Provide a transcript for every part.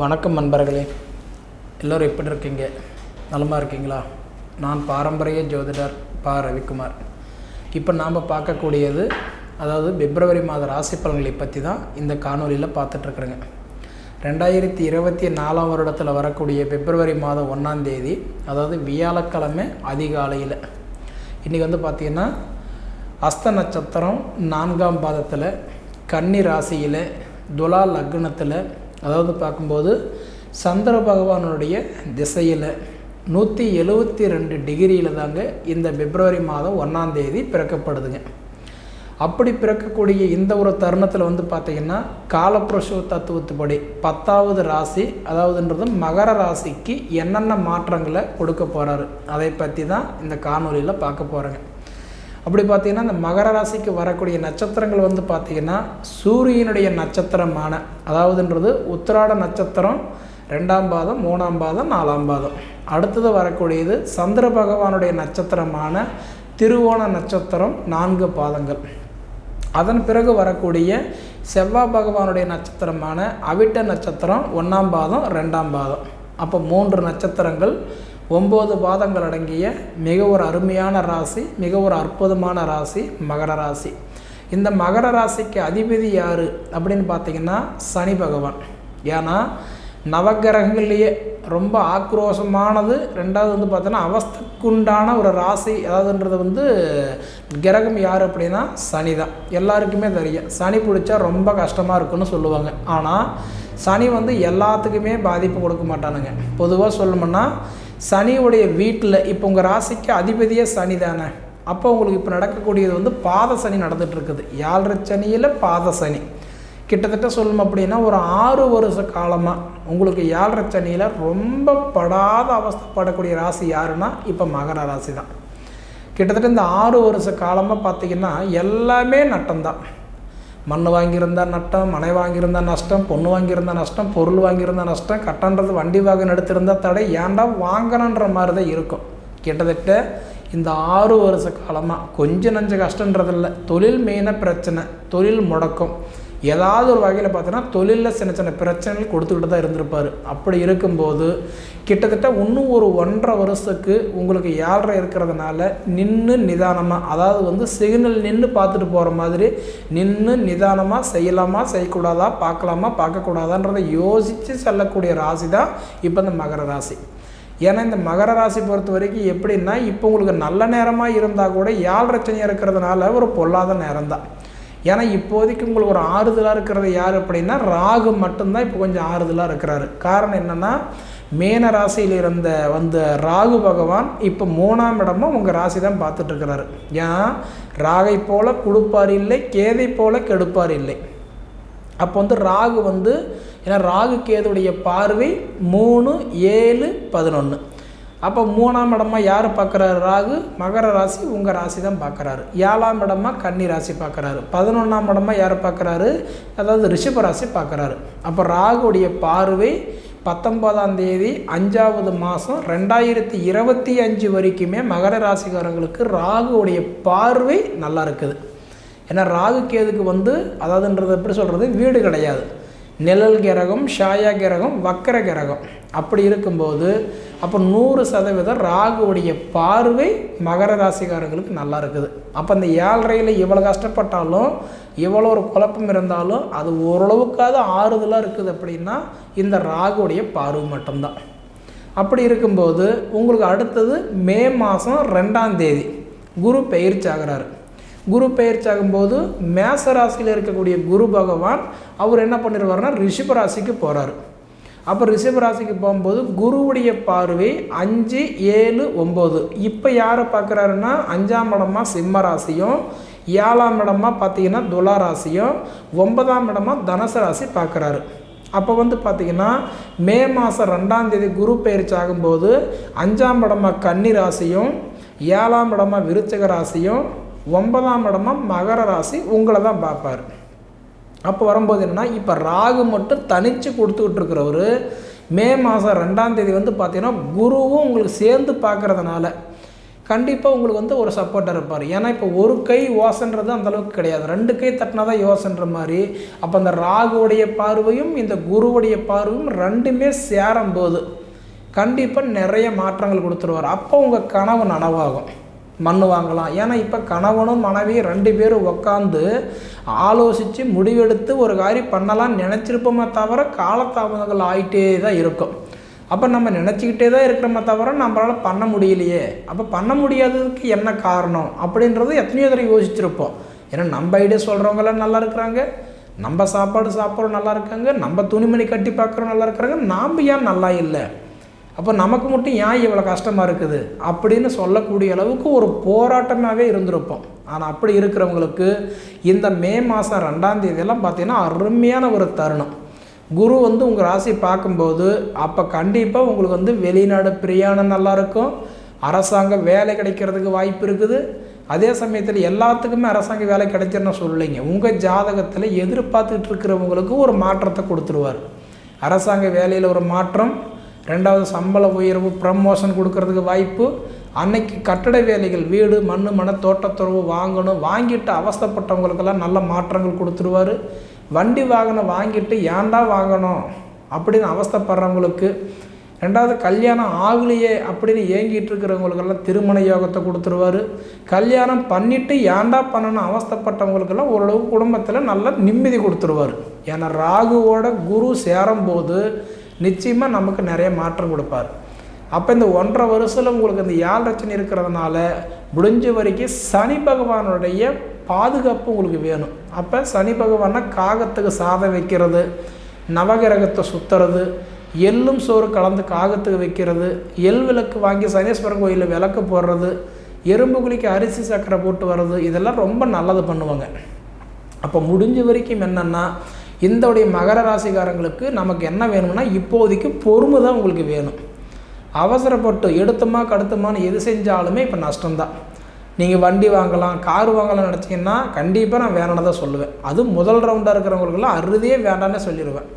வணக்கம் நண்பர்களே. எல்லோரும் எப்படி இருக்கீங்க? நலமாக இருக்கீங்களா? நான் பாரம்பரிய ஜோதிடர் பா. ரவிக்குமார். இப்போ நாம் பார்க்கக்கூடியது அதாவது பிப்ரவரி மாத ராசி பலன்களை பற்றி தான் இந்த காணொலியில் பார்த்துட்ருக்குறேங்க ரெண்டாயிரத்தி இருபத்தி நாலாம் வருடத்தில் வரக்கூடிய பிப்ரவரி மாதம் ஒன்றாம் தேதி அதாவது வியாழக்கிழமை அதிகாலையில். இன்றைக்கி வந்து பார்த்திங்கன்னா அஸ்த நட்சத்திரம் நான்காம் பாதத்தில் கன்னி ராசியில் துலா லக்னத்தில் அதாவது பார்க்கும்போது சந்திர பகவானுடைய திசையில் நூற்றி எழுவத்தி ரெண்டு டிகிரியில் தாங்க இந்த பிப்ரவரி மாதம் ஒன்றாந்தேதி பிறக்கப்படுதுங்க. அப்படி பிறக்கக்கூடிய இந்த ஒரு தருணத்தில் வந்து பார்த்திங்கன்னா காலப்புருஷ தத்துவத்துப்படி பத்தாவது ராசி அதாவதுன்றது மகர ராசிக்கு என்னென்ன மாற்றங்களை கொடுக்க போகிறாரு அதை பற்றி தான் இந்த காணொலியில் பார்க்க போகிறேங்க அப்படி பார்த்தீங்கன்னா இந்த மகர ராசிக்கு வரக்கூடிய நட்சத்திரங்கள் வந்து பார்த்திங்கன்னா சூரியனுடைய நட்சத்திரமான அதாவதுன்றது உத்திராட நட்சத்திரம் ரெண்டாம் பாதம் மூணாம் பாதம் நாலாம் பாதம். அடுத்தது வரக்கூடியது சந்திர பகவானுடைய நட்சத்திரமான திருவோண நட்சத்திரம் நான்கு பாதங்கள். அதன் பிறகு வரக்கூடிய செவ்வாய் பகவானுடைய நட்சத்திரமான அவிட்ட நட்சத்திரம் ஒன்றாம் பாதம் ரெண்டாம் பாதம். அப்போ மூன்று நட்சத்திரங்கள் ஒம்பது பாதங்கள் அடங்கிய மிக ஒரு அருமையான ராசி மிக ஒரு அற்புதமான ராசி மகர ராசி. இந்த மகர ராசிக்கு அதிபதி யார் அப்படின்னு பார்த்தீங்கன்னா சனி பகவான். ஏன்னா நவகிரகங்கள்லேயே ரொம்ப ஆக்ரோஷமானது. ரெண்டாவது வந்து பார்த்தோன்னா அவஸ்துக்குண்டான ஒரு ராசி அதாவதுன்றது வந்து கிரகம் யார் அப்படின்னா சனி தான் எல்லாருக்குமே தெரியும். சனி பிடிச்சா ரொம்ப கஷ்டமாக இருக்குன்னு சொல்லுவாங்க. ஆனால் சனி வந்து எல்லாத்துக்குமே பாதிப்பு கொடுக்க மாட்டானுங்க. பொதுவாக சொல்லணும்னா சனியுடைய வீட்டில் இப்போ உங்கள் ராசிக்கு அதிபதியே சனி தானே. அப்போ உங்களுக்கு இப்போ நடக்கக்கூடியது வந்து பாத சனி நடந்துகிட்ருக்குது. ஏழரை சனியில் பாத சனி. கிட்டத்தட்ட சொல்லணும் அப்படின்னா ஒரு ஆறு வருஷ காலமாக உங்களுக்கு ஏழரை சனியில் ரொம்ப படாத அவஸ்தப்படக்கூடிய ராசி யாருன்னா இப்போ மகர ராசி தான். கிட்டத்தட்ட இந்த ஆறு வருஷ காலமாக பார்த்திங்கன்னா எல்லாமே நட்டம்தான். மண் வாங்கியிருந்தா நட்டம் மனை வாங்கியிருந்தா நஷ்டம் பொண்ணு வாங்கியிருந்தா நஷ்டம் பொருள் வாங்கியிருந்தா நஷ்டம் கட்டன்றது வண்டி வாகனம் எடுத்திருந்தா தடை ஏன்டா வாங்கணுன்ற மாதிரி தான் இருக்கும். கிட்டத்தட்ட இந்த ஆறு வருஷ காலமாக கொஞ்சம் நஞ்ச கஷ்டன்றதில்ல. தொழில் மெயினாக பிரச்சனை தொழில் முடக்கம். ஏதாவது ஒரு வகையில் பார்த்தோன்னா தொழிலில் சின்ன சின்ன பிரச்சனைகள் கொடுத்துக்கிட்டு தான் இருந்திருப்பார். அப்படி இருக்கும்போது கிட்டத்தட்ட இன்னும் ஒரு ஒன்றரை வருஷத்துக்கு உங்களுக்கு ஏழரை இருக்கிறதுனால நின்று நிதானமாக அதாவது வந்து சிக்னல் நின்று பார்த்துட்டு போகிற மாதிரி நின்று நிதானமாக செய்யலாமா செய்யக்கூடாதா பார்க்கலாமா பார்க்கக்கூடாதான்றதை யோசித்து செல்லக்கூடிய ராசி தான் இப்போ இந்த மகர ராசி. ஏன்னா இந்த மகர ராசி பொறுத்த வரைக்கும் எப்படின்னா இப்போ உங்களுக்கு நல்ல நேரமாக இருந்தால் கூட ஏழரை சனியாக இருக்கிறதுனால ஒரு பொல்லாத நேரம் தான் ஏன்னா இப்போதைக்கு உங்களுக்கு ஒரு ஆறுதலாக இருக்கிறது யார் அப்படின்னா ராகு மட்டும்தான் இப்போ கொஞ்சம் ஆறுதலாக இருக்கிறாரு. காரணம் என்னென்னா மேன ராசியில் இருந்த வந்த ராகு பகவான் இப்போ மூணாம் இடமும் உங்கள் ராசி தான் பார்த்துட்ருக்கிறாரு. ஏன் ராகை போல கொடுப்பார் இல்லை கேதை போல கெடுப்பார் இல்லை. அப்போ வந்து ராகு வந்து ஏன்னா ராகு கேதுடைய பார்வை மூணு ஏழு பதினொன்று அப்போ மூணாம் இடமா யார் பார்க்குறாரு? ராகு. மகர ராசி உங்கள் ராசி தான் பார்க்குறாரு. ஏழாம் இடமா கன்னி ராசி பார்க்குறாரு. பதினொன்றாம் இடமா யார் பார்க்குறாரு? அதாவது ரிஷப ராசி பார்க்குறாரு. அப்போ ராகுடைய பார்வை பத்தொன்பதாம் தேதி அஞ்சாவது மாதம் ரெண்டாயிரத்தி இருபத்தி அஞ்சு வரைக்குமே மகர ராசிக்காரங்களுக்கு ராகுடைய பார்வை நல்லா இருக்குது. ஏன்னா ராகு கேதுக்கு வந்து அதாவதுன்றது எப்படி சொல்கிறது வீடு கிடையாது. நிழல் கிரகம் ஷாயா கிரகம் வக்கர கிரகம். அப்படி இருக்கும்போது அப்போ நூறு சதவீதம் ராகுவுடைய பார்வை மகர ராசிக்காரங்களுக்கு நல்லா இருக்குது. அப்போ அந்த ஏழரையில் இவ்வளோ கஷ்டப்பட்டாலும் இவ்வளோ ஒரு குழப்பம் இருந்தாலும் அது ஓரளவுக்காவது ஆறுதலாக இருக்குது அப்படின்னா இந்த ராகுவுடைய பார்வை மட்டும்தான். அப்படி இருக்கும்போது உங்களுக்கு அடுத்தது மே மாதம் ரெண்டாம் தேதி குரு பயிற்சி ஆகிறாரு. குரு பயிற்சி ஆகும்போது மேச ராசியில் இருக்கக்கூடிய குரு பகவான் அவர் என்ன பண்ணிடுவார்னா ரிஷப ராசிக்கு போகிறாரு அப்போ ரிஷப ராசிக்கு போகும்போது குருவுடைய பார்வை அஞ்சு ஏழு ஒம்பது இப்போ யாரை பார்க்குறாருன்னா அஞ்சாம் இடமா சிம்ம ராசியும் ஏழாம் இடமா பார்த்தீங்கன்னா துலா ராசியும் ஒன்பதாம் இடமா தனுசு ராசி பார்க்குறாரு. அப்போ வந்து பார்த்திங்கன்னா மே மாதம் ரெண்டாம் தேதி குரு பயிற்சி ஆகும்போது அஞ்சாம் இடமா கன்னி ராசியும் ஏழாம் இடமா விருச்சக ராசியும் ஒன்பதாம் இடமா மகர ராசி உங்களை தான் பார்ப்பார். அப்போ வரும்போது என்னென்னா இப்போ ராகு மட்டும் தனித்து கொடுத்துக்கிட்டு இருக்கிறவர் மே மாதம் ரெண்டாம் தேதி வந்து பார்த்திங்கன்னா குருவும் உங்களுக்கு சேர்ந்து பார்க்குறதுனால கண்டிப்பாக உங்களுக்கு வந்து ஒரு சப்போர்ட்டர் இருப்பார். ஏன்னா இப்போ ஒரு கை யோசன்றது அந்தளவுக்கு கிடையாது. ரெண்டு கை தட்டினா தான் யோசன்ற மாதிரி. அப்போ அந்த ராகுவுடைய பார்வையும் இந்த குருவுடைய பார்வையும் ரெண்டுமே சேரும்போது கண்டிப்பாக நிறைய மாற்றங்கள் கொடுத்துருவார். அப்போ உங்கள் கனவு நனவாகும். மண் வாங்கலாம். ஏன்னா இப்போ கணவனும் மனைவியும் ரெண்டு பேரும் உக்காந்து ஆலோசித்து முடிவெடுத்து ஒரு காரியம் பண்ணலாம்னு நினச்சிருப்போமே தவிர காலதாமதங்கள் ஆகிட்டே தான் இருக்கும். அப்போ நம்ம நினச்சிக்கிட்டே தான் இருக்கிறோமே தவிர நம்மளால் பண்ண முடியலையே. அப்போ பண்ண முடியாததுக்கு என்ன காரணம்? அப்படின்றது எத்தனையோ தடவை யோசிச்சிருப்போம். ஏன்னா நம்ம ஐடியா சொல்கிறவங்களாம் நல்லா இருக்கிறாங்க. நம்ம சாப்பாடு சாப்பிட்றோம் நல்லா இருக்காங்க. நம்ம துணிமணி கட்டி பார்க்குறோம் நல்லா இருக்கிறாங்க நாம் ஏன் நல்லா இல்லை? அப்போ நமக்கு மட்டும் ஏன் இவ்வளோ கஷ்டமாக இருக்குது? அப்படின்னு சொல்லக்கூடிய அளவுக்கு ஒரு போராட்டமாகவே இருந்திருப்போம். ஆனால் அப்படி இருக்கிறவங்களுக்கு இந்த மே மாதம் ரெண்டாம் தேதியெல்லாம் அருமையான ஒரு தருணம். குரு வந்து உங்கள் ராசி பார்க்கும்போது அப்போ கண்டிப்பாக உங்களுக்கு வந்து வெளிநாடு பிரியாணம் நல்லாயிருக்கும். அரசாங்க வேலை கிடைக்கிறதுக்கு வாய்ப்பு இருக்குது. அதே சமயத்தில் எல்லாத்துக்குமே அரசாங்க வேலை கிடைச்சிருன்னு சொல்லலைங்க. உங்கள் ஜாதகத்தில் எதிர்பார்த்துட்டு இருக்கிறவங்களுக்கு ஒரு மாற்றத்தை கொடுத்துருவார். அரசாங்க வேலையில் ஒரு மாற்றம் ரெண்டாவது சம்பள உயர்வு ப்ரமோஷன் கொடுக்கறதுக்கு வாய்ப்பு அன்னைக்கு கட்டட வேலைகள் வீடு மண் மன தோட்டத்துறவு வாங்கணும். வாங்கிட்டு அவஸ்தப்பட்டவங்களுக்கெல்லாம் நல்ல மாற்றங்கள் கொடுத்துருவார். வண்டி வாகனம் வாங்கிட்டு ஏன்டா வாங்கணும்? அப்படின்னு அவஸ்தப்படுறவங்களுக்கு ரெண்டாவது கல்யாணம் ஆகலையே அப்படின்னு ஏங்கிட்டு இருக்கிறவங்களுக்கெல்லாம் திருமண யோகத்தை கொடுத்துருவாரு. கல்யாணம் பண்ணிவிட்டு ஏன்டா பண்ணணும் அவஸ்தப்பட்டவங்களுக்கெல்லாம் ஓரளவு குடும்பத்தில் நல்ல நிம்மதி கொடுத்துருவார். ஏன்னா ராகுவோட குரு சேரும்போது நிச்சயமாக நமக்கு நிறைய மாற்றம் கொடுப்பார். அப்போ இந்த ஒன்றரை வருஷத்தில் உங்களுக்கு இந்த யாழ் ரச்சனை இருக்கிறதுனால முடிஞ்ச வரைக்கும் சனி பகவானுடைய பாதுகாப்பு உங்களுக்கு வேணும். அப்போ சனி பகவானை காகத்துக்கு சாதம் வைக்கிறது நவகிரகத்தை சுற்றுறது எள்ளும் சோறு கலந்து காகத்துக்கு வைக்கிறது எள் விளக்கு வாங்கி சனீஸ்வரன் கோயிலில் விளக்கு போடுறது எறும்பு குளிக்க அரிசி சக்கரை போட்டு வர்றது இதெல்லாம் ரொம்ப நல்லது பண்ணுவாங்க. அப்போ முடிஞ்ச வரைக்கும் என்னென்னா இந்தோடைய மகர ராசிக்காரங்களுக்கு நமக்கு என்ன வேணும்னா இப்போதைக்கு பொறுமை தான் உங்களுக்கு வேணும். அவசரப்பட்டு எடுத்தமா கடுத்தமான்னு எது செஞ்சாலுமே இப்போ நஷ்டம்தான். நீங்கள் வண்டி வாங்கலாம் கார் வாங்கலாம் நினச்சிங்கன்னா கண்டிப்பாக நான் வேணான்னு தான் சொல்லுவேன். அதுவும் முதல் ரவுண்டாக இருக்கிறவங்களுக்குலாம் அறுதியே வேண்டான்னு சொல்லிடுவேன்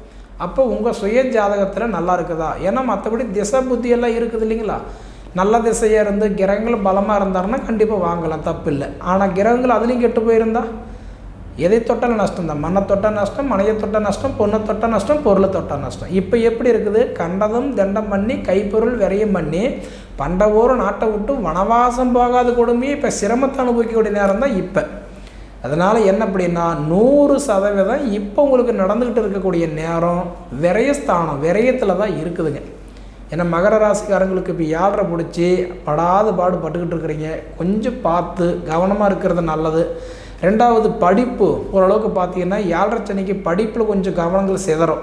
அப்போ உங்கள் சுய ஜாதகத்தில் நல்லா இருக்குதா? ஏன்னா மற்றபடி திசை புத்தியெல்லாம் இருக்குது இல்லைங்களா? நல்ல திசையாக இருந்து கிரகங்கள் பலமாக இருந்தாருன்னா கண்டிப்பாக வாங்கலாம் தப்பு இல்லை ஆனால் கிரகங்கள் அதுலேயும் கெட்டு போயிருந்தா? எதை தொட்ட நஷ்டம் தான்? மண்ணை தொட்டால் நஷ்டம் மனையை தொட்டால் நஷ்டம் பொண்ணை தொட்டால் நஷ்டம் பொருளை தொட்டால் நஷ்டம். இப்போ எப்படி இருக்குது? கண்டதும் தண்டம் பண்ணி கைப்பொருள் விரையும் பண்ணி பண்டவோரும் நாட்டை விட்டு வனவாசம் போகாத கொடுமையே இப்போ சிரமத்தை அனுபவிக்கக்கூடிய நேரம் தான் இப்போ. அதனால் என்ன அப்படின்னா நூறு சதவீதம் இப்போ உங்களுக்கு நடந்துக்கிட்டு இருக்கக்கூடிய நேரம் விரயஸ்தானம் விரயத்தில் தான் இருக்குதுங்க. ஏன்னா மகர ராசிக்காரங்களுக்கு இப்போ யாழரை பிடிச்சி படாத பாடு பட்டுக்கிட்டு இருக்கிறீங்க. கொஞ்சம் பார்த்து கவனமாக இருக்கிறது நல்லது. ரெண்டாவது படிப்பு ஓரளவுக்கு பார்த்தீங்கன்னா ஏழரை சனிக்கு படிப்பில் கொஞ்சம் கவனங்கள் சிதறும்.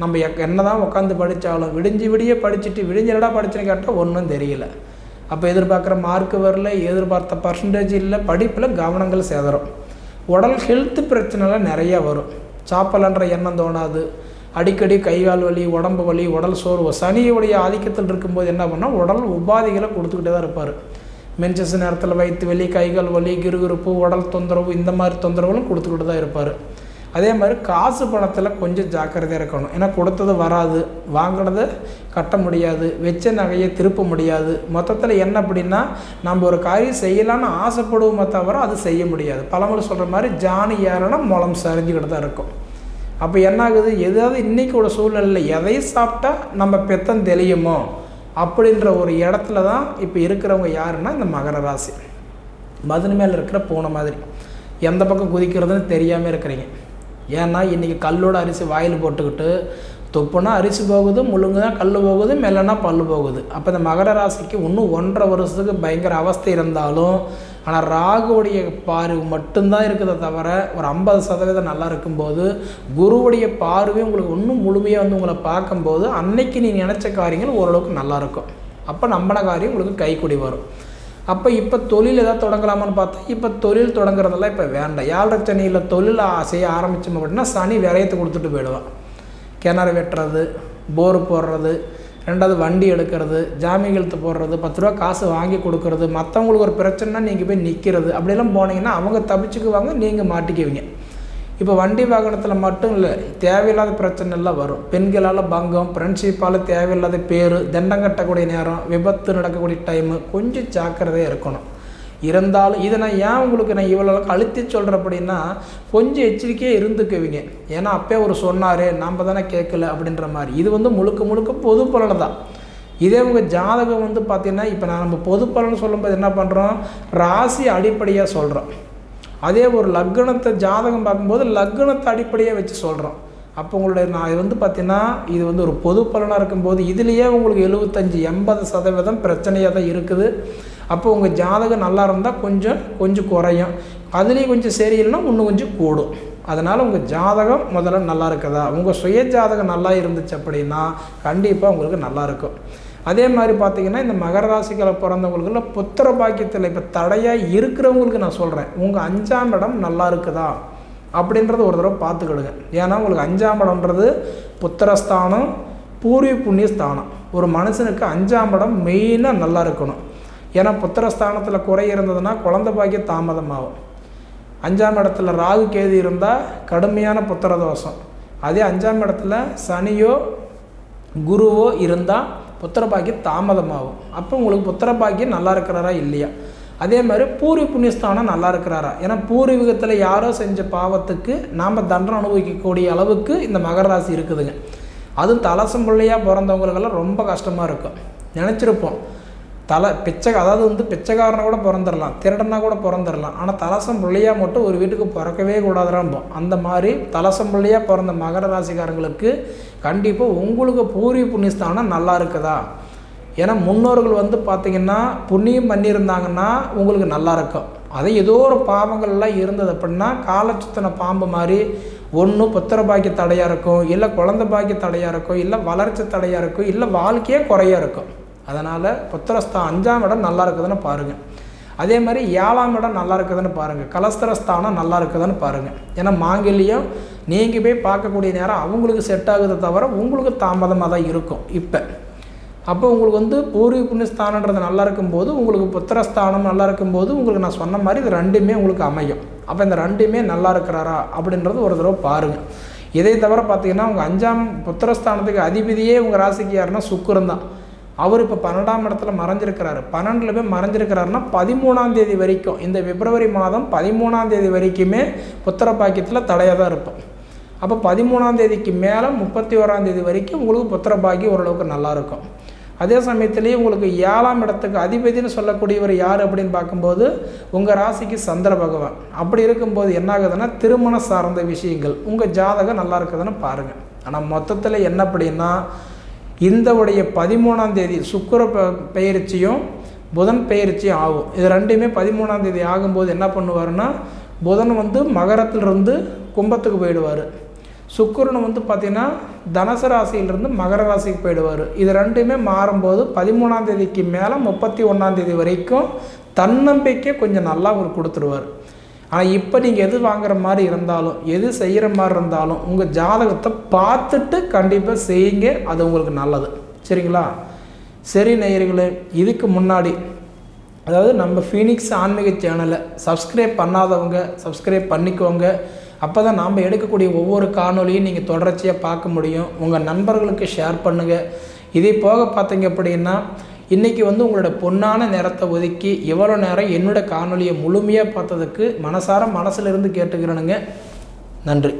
நம்ம என்ன தான் உட்காந்து படித்தாலும் விடிஞ்சு விடிய படிச்சுட்டு விடிஞ்சடா படிச்சுன்னு கேட்டால் ஒன்றும் தெரியல. அப்போ எதிர்பார்க்குற மார்க் வரல எதிர்பார்த்த பர்சன்டேஜ் இல்லை படிப்பில் கவனங்கள் சேதரும் உடல் ஹெல்த் பிரச்சனைலாம் நிறையா வரும். சாப்பிடலன்ற எண்ணம் தோணாது. அடிக்கடி கை கால் வலி உடம்பு வலி உடல் சோர்வு சனியுடைய ஆதிக்கத்தில் இருக்கும்போது என்ன பண்ணால் உடல் உபாதிகளை கொடுத்துக்கிட்டே தான் இருப்பார். மென்சஸ் நேரத்தில் வயிற்று வலி கைகள் வலி கிருகிருப்பு உடல் தொந்தரவு இந்த மாதிரி தொந்தரவுகளும் கொடுத்துக்கிட்டு தான் இருப்பார். அதே மாதிரி காசு பணத்தில் கொஞ்சம் ஜாக்கிரதையாக இருக்கணும். ஏன்னா கொடுத்தது வராது வாங்கினதை கட்ட முடியாது வச்ச நகையை திருப்ப முடியாது. மொத்தத்தில் என்ன அப்படின்னா நம்ம ஒரு காரியம் செய்யலான்னு ஆசைப்படுவோமே தவிர அது செய்ய முடியாது. பழமொழி சொல்கிற மாதிரி ஜானி ஏறனா முளம் சரிஞ்சுக்கிட்டு தான் இருக்கும். அப்போ என்ன ஆகுது எதாவது இன்றைக்கோட சூழ்நிலையில் எதையும் சாப்பிட்டா நம்ம பெத்தம் தெளியுமோ? அப்படின்ற ஒரு இடத்துல தான் இப்போ இருக்கிறவங்க யாருன்னா இந்த மகர ராசி. மதுனு மேலே இருக்கிற பூனை மாதிரி. எந்த பக்கம் குதிக்கிறதுன்னு தெரியாமல் இருக்கிறீங்க. ஏன்னா இன்றைக்கி கல்லோட அரிசி வாயில் போட்டுக்கிட்டு தொப்புனா அரிசி போகுது முழுங்குனா கல் போகுது மெல்லனா பல் போகுது. அப்போ இந்த மகர ராசிக்கு இன்னும் ஒன்றரை வருஷத்துக்கு பயங்கர அவஸ்தை இருந்தாலும் ஆனால் ராகுவுடைய பார்வை மட்டும்தான் இருக்குதை தவிர ஒரு ஐம்பது சதவீதம் நல்லா இருக்கும்போது குருவுடைய பார்வை உங்களுக்கு இன்னும் முழுமையாக வந்து உங்களை பார்க்கும்போது அன்னைக்கு நீ நினச்ச காரியங்கள் ஓரளவுக்கு நல்லாயிருக்கும் அப்போ நம்பின காரியம் உங்களுக்கு கைக்குடி வரும். அப்போ இப்போ தொழில் எதாவது தொடங்கலாமான்னு பார்த்தா இப்போ தொழில் தொடங்குறதெல்லாம் இப்போ வேண்டாம். ஏழரை சனியில் தொழில் செய்ய ஆரம்பித்தோம் அப்படின்னா சனி விரயத்தை கொடுத்துட்டு போயிடுவான். கிணறு வெட்டுறது போர் போடுறது ரெண்டாவது வண்டி எடுக்கிறது ஜாமீன் எழுத்து போடுறது பத்து ரூபா காசு வாங்கி கொடுக்கறது மற்றவங்களுக்கு ஒரு பிரச்சனைனா நீங்கள் போய் நிற்கிறது அப்படிலாம் போனீங்கன்னா அவங்க தப்பிச்சுக்குவாங்க நீங்கள் மாட்டிக்குவீங்க. இப்போ வண்டி வாகனத்தில் மட்டும் இல்லை தேவையில்லாத பிரச்சனை எல்லாம் வரும். பெண்களால் பங்கம் ஃப்ரெண்ட்ஷிப்பால் தேவையில்லாத பேர் தண்டம் கட்டக்கூடிய நேரம் விபத்து நடக்கக்கூடிய டைமு கொஞ்சம் ஜாக்கிரதையாக இருக்கணும். இருந்தாலும் இதை நான் ஏன் உங்களுக்கு நான் இவ்வளோ அழுத்தி சொல்கிறேன் அப்படின்னா கொஞ்சம் எச்சரிக்கையாக இருந்துக்குவீங்க. ஏன்னா அப்பே ஒரு சொன்னார் நாம் தானே கேட்கல அப்படின்ற மாதிரி. இது வந்து முழுக்க முழுக்க பொது பலனை தான். இதே உங்கள் ஜாதகம் வந்து பார்த்திங்கன்னா இப்போ நான் நம்ம பொது பலன் சொல்லும்போது என்ன பண்ணுறோம் ராசி அடிப்படையாக சொல்கிறோம் அதே ஒரு லக்னத்தை ஜாதகம் பார்க்கும்போது லக்னத்தை அடிப்படையாக வச்சு சொல்கிறோம் அப்போ உங்களுடைய நான் இது வந்து பார்த்தீங்கன்னா இது வந்து ஒரு பொது பலனாக இருக்கும்போது இதுலேயே உங்களுக்கு எழுபத்தஞ்சி எண்பது சதவீதம் பிரச்சனையாக தான் இருக்குது. அப்போ உங்கள் ஜாதகம் நல்லா இருந்தால் கொஞ்சம் கொஞ்சம் குறையும். அதுலேயும் கொஞ்சம் சரியில்லைன்னா இன்னும் கொஞ்சம் கூடும். அதனால் உங்கள் ஜாதகம் முதல்ல நல்லா இருக்குதா? உங்கள் சுய ஜாதகம் நல்லா இருந்துச்சு அப்படின்னா கண்டிப்பாக உங்களுக்கு நல்லா இருக்கும். அதே மாதிரி பார்த்தீங்கன்னா இந்த மகர ராசிகளை பிறந்தவங்களுக்குள்ள புத்திர பாக்கியத்தில் இப்போ தடையாக இருக்கிறவங்களுக்கு நான் சொல்கிறேன் உங்கள் அஞ்சாம் இடம் நல்லா இருக்குதா? அப்படின்றத ஒரு தடவை பார்த்துக்கிடுங்க ஏன்னா உங்களுக்கு அஞ்சாம் இடம்ன்றது புத்திரஸ்தானம் பூர்வீக புண்ணிய ஸ்தானம் ஒரு மனுஷனுக்கு அஞ்சாம் இடம் மெயினாக நல்லா இருக்கணும். ஏன்னா புத்திரஸ்தானத்தில் குறை இருந்ததுன்னா குழந்த பாக்கியம் தாமதமாகும். அஞ்சாம் இடத்துல ராகு கேது இருந்தால் கடுமையான புத்திர தோஷம் அதே அஞ்சாம் இடத்துல சனியோ குருவோ இருந்தால் புத்திர பாக்கியம் தாமதமாகும். அப்போ உங்களுக்கு புத்திர பாக்கியம் நல்லா இருக்கிறாரா இல்லையா? அதே மாதிரி பூர்வீக புண்ணியஸ்தானம் நல்லா இருக்கிறாரா? ஏன்னா பூர்வீகத்தில் யாரோ செஞ்ச பாவத்துக்கு நாம் தண்டனை அனுபவிக்கக்கூடிய அளவுக்கு இந்த மகர ராசி இருக்குதுங்க. அதுவும் தலசம் பிள்ளையாக பிறந்தவங்களுக்கெல்லாம் ரொம்ப கஷ்டமாக இருக்கும். நினச்சிருப்போம். தலை பிச்சை அதாவது வந்து பிச்சைக்காரனை கூட பிறந்துடலாம். திருடனா கூட பிறந்துடலாம். ஆனால் தலசம் பிள்ளையாக மட்டும் ஒரு வீட்டுக்கு பிறக்கவே கூடாதுறாம்போம் அந்த மாதிரி தலசம் பிள்ளையாக பிறந்த மகர ராசிக்காரங்களுக்கு கண்டிப்பாக உங்களுக்கு பூர்வீக புண்ணியஸ்தானம் நல்லா இருக்குதா? ஏன்னா முன்னோர்கள் வந்து பார்த்திங்கன்னா புண்ணியம் பண்ணியிருந்தாங்கன்னா உங்களுக்கு நல்லா இருக்கும். அதே ஏதோ ஒரு பாவங்கள்லாம் இருந்தது அப்படின்னா காலச்சுத்தனை பாம்பு மாதிரி ஒன்று புத்திர பாக்கிய தடையாக இருக்கும் இல்லை குழந்த பாக்கிய தடையாக இருக்கும் இல்லை வளர்ச்சி தடையாக இருக்கும் இல்லை வாழ்க்கையே குறையாக இருக்கும். அதனால் புத்திரஸ்தான் அஞ்சாம் இடம் நல்லா இருக்குதுன்னு பாருங்கள் அதே மாதிரி ஏழாம் இடம் நல்லா இருக்குதுன்னு பாருங்கள் கலஸ்தரஸ்தானம் நல்லா இருக்குதுன்னு பாருங்கள் ஏன்னா மாங்கல்யம் நீங்கள் போய் பார்க்கக்கூடிய நேரம் அவங்களுக்கு செட் ஆகுது தவிர உங்களுக்கு தாமதமாக தான் இருக்கும். இப்போ அப்போ உங்களுக்கு வந்து பூர்வீக புண்ணியஸ்தானன்றது நல்லா இருக்கும்போது உங்களுக்கு புத்திரஸ்தானம் நல்லா இருக்கும்போது உங்களுக்கு நான் சொன்ன மாதிரி இது ரெண்டுமே உங்களுக்கு அமையும். அப்போ இந்த ரெண்டுமே நல்லா இருக்கிறாரா அப்படின்றது ஒரு தடவை பாருங்கள் இதை தவிர பார்த்தீங்கன்னா உங்கள் அஞ்சாம் புத்திரஸ்தானத்துக்கு அதிபதியே உங்கள் ராசிக்கு யாருன்னா சுக்கரம் தான். அவர் இப்போ பன்னெண்டாம் இடத்துல மறைஞ்சிருக்கிறாரு. பன்னெண்டில் போய் மறைஞ்சிருக்கிறாருன்னா பதிமூணாம் தேதி வரைக்கும் இந்த பிப்ரவரி மாதம் பதிமூணாம் தேதி வரைக்குமே புத்திர பாக்கியத்தில் தடையாக தான் இருப்போம். அப்போ பதிமூணாம் தேதிக்கு மேலே முப்பத்தி ஓராம் தேதி வரைக்கும் உங்களுக்கு புத்திர பாக்கியம் ஓரளவுக்கு நல்லாயிருக்கும் அதே சமயத்திலேயே உங்களுக்கு ஏழாம் இடத்துக்கு அதிபதினு சொல்லக்கூடியவர் யார் அப்படின்னு பார்க்கும்போது உங்கள் ராசிக்கு சந்திர பகவான். அப்படி இருக்கும்போது என்ன ஆகுதுன்னா திருமணம் சார்ந்த விஷயங்கள். உங்கள் ஜாதகம் நல்லா இருக்குதுன்னு பாருங்கள் ஆனால் மொத்தத்தில் என்ன அப்படின்னா இந்தவுடைய பதிமூணாம் தேதி சுக்கர பயிற்சியும் புதன் பெயர்ச்சியும் ஆகும். இது ரெண்டுமே பதிமூணாம் தேதி ஆகும்போது என்ன பண்ணுவார்னா புதன் வந்து மகரத்திலிருந்து கும்பத்துக்கு போயிடுவார். சுக்கரன் வந்து பார்த்திங்கன்னா தனுசு ராசியிலிருந்து மகர ராசிக்கு போயிடுவார். இது ரெண்டுமே மாறும்போது பதிமூணாம் தேதிக்கு மேலே முப்பத்தி ஒன்றாம் தேதி வரைக்கும் தன்னம்பிக்கை கொஞ்சம் நல்லா அவர் கொடுத்துருவார். ஆனால் இப்போ நீங்கள் எது வாங்குற மாதிரி இருந்தாலும் எது செய்கிற மாதிரி இருந்தாலும் உங்கள் ஜாதகத்தை பார்த்துட்டு கண்டிப்பாக செய்யுங்க. அது உங்களுக்கு நல்லது. சரிங்களா? சரி நேயர்களே இதுக்கு முன்னாடி அதாவது நம்ம ஃபீனிக்ஸ் ஆன்மீக சேனலை சப்ஸ்கிரைப் பண்ணாதவங்க சப்ஸ்கிரைப் பண்ணிக்கோங்க. அப்போ தான் நாம் எடுக்கக்கூடிய ஒவ்வொரு காணொலியும் நீங்கள் தொடர்ச்சியாக பார்க்க முடியும். உங்கள் நண்பர்களுக்கு ஷேர் பண்ணுங்கள் இதே போக பார்த்தீங்க அப்படின்னா இன்றைக்கி வந்து உங்களோட பொன்னான நேரத்தை ஒதுக்கி எவ்வளோ நேரம் என்னோடய காணொலியை முழுமையாக பார்த்ததுக்கு மனசார மனசிலிருந்து கேட்டுக்கிறேனுங்க. நன்றி.